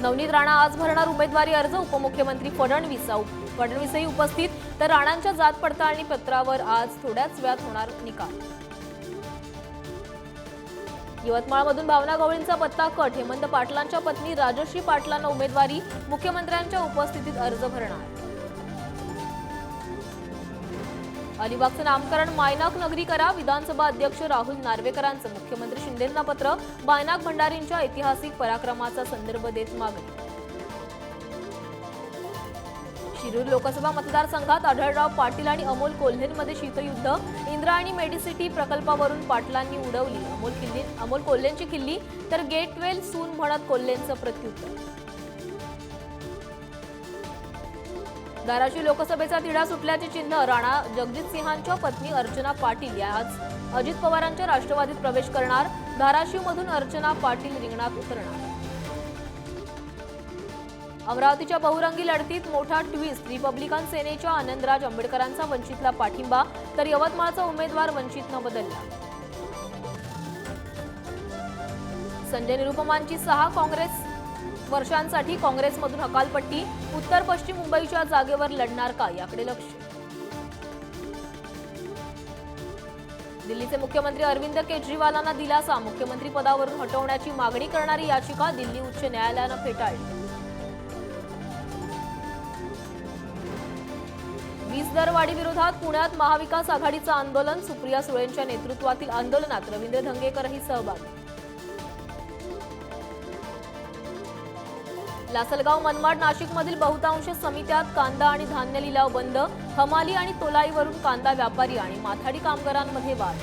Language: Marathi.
नवनीत राणा आज भरणार उमेदवारी अर्ज. उपमुख्यमंत्री फडणवीस फडणवीसही उपस्थित. तर राणांच्या जात पडताळणी पत्रावर आज थोड्याच वेळात होणार निकाल. यवतमाळमधून भावना गवळींचा पत्ता कट. हेमंत पाटलांच्या पत्नी राजश्री पाटलांना उमेदवारी. मुख्यमंत्र्यांच्या उपस्थितीत अर्ज भरणार. अलिबागचं नामकरण मायनाक नगरी करा. विधानसभा अध्यक्ष राहुल नार्वेकरांचं. मुख्यमंत्री शिंदेंना पत्र. मायनाक भंडारींच्या ऐतिहासिक पराक्रमाचा संदर्भ देत मागणी. शिरूर लोकसभा मतदारसंघात आढळराव पाटील आणि अमोल कोल्हेंमध्ये शीतयुद्ध. इंद्रायणी मेडिसिटी प्रकल्पावरून पाटलांनी उडवली. अमोल किल्ली अमोल कोल्हेंची किल्ली तर गेटवेल सून म्हणत कोल्हेंचं प्रत्युत्तर. धाराशिव लोकसभेचा तिढा सुटल्याचे चिन्ह राणा जगजित सिंहांच्या पत्नी अर्चना पाटील या आज अजित पवारांच्या राष्ट्रवादीत प्रवेश करणार धाराशिवमधून अर्चना पाटील रिंगणात उतरणार. अमरावतीच्या बहुरंगी लढतीत मोठा ट्विस्ट रिपब्लिकन सेनेच्या आनंदराज आंबेडकरांचा वंचितला पाठिंबा तर यवतमाळचा उमेदवार वंचितनं बदलला. संजय निरुपमांची सहा काँग्रेस वर्षांसाठी काँग्रेसमधून हकालपट्टी उत्तर पश्चिम मुंबईच्या जागेवर लढणार का? याकडे लक्ष. दिल्लीचे मुख्यमंत्री अरविंद केजरीवालांना दिलासा मुख्यमंत्री पदावरून हटवण्याची मागणी करणारी याचिका दिल्ली उच्च न्यायालयानं फेटाळली. वीज दरवाढी विरोधात पुण्यात महाविकास आघाडीचं आंदोलन सुप्रिया सुळेंच्या नेतृत्वातील आंदोलनात रवींद्र धंगेकरही सहभागी लासलगाव मनमाड नाशिकमधील बहुतांश समित्यात कांदा आणि धान्य लिलाव बंद हमाली आणि तोलाईवरून कांदा व्यापारी आणि माथाडी कामगारांमध्ये वाद